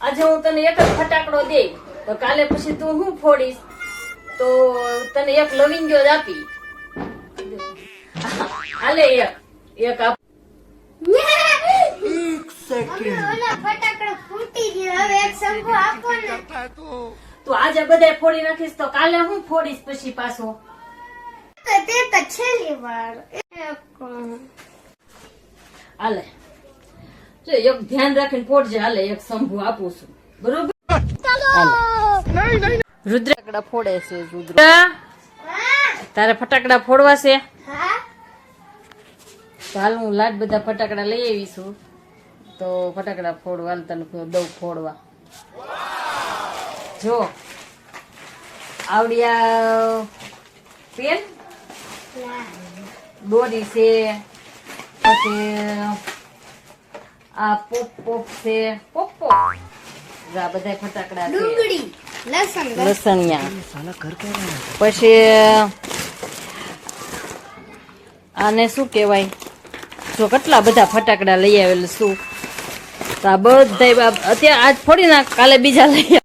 આજે હું તને એક જ ફટાકડો દે તો કાલે પછી તું હું ફોડીશ? તો તને એક લવિંગો જ આપી. હાલે એક એક આપ મમ્મી ઓલા ફૂટી ગયો હવે એક શંકુ આપો ને. તું આજે બધા ફોડી નાખીશ તો કાલે હું ફોડીશ પછી પાછો? તો તે એક ધ્યાન રાખીને ફોડજે હાલે એક શંભુ આપું છું. બરોબર? રુદ્ર ફટાકડા ફોડે છે રુદ્ર. તારે ફટાકડા ફોડવા છે? હાલ હું લાડ બધા ફટાકડા લઈ આવીશું તો ફટાકડા ફોડવા તને દઉં ફોડવા. જો આવડિયા પેન? દોરી છે પછી આ પોપ પોપ છે. Pop pop. આ બધા ફટાકડા ડુંગળી લસણ લસણિયા. પછી આને શું કહેવાય? જો કેટલા બધા ફટાકડા લઈ આવેલ શું? તો આ બધા અત્યારે આજ ફોડી નાખ કાલે બીજા લઈ આવ.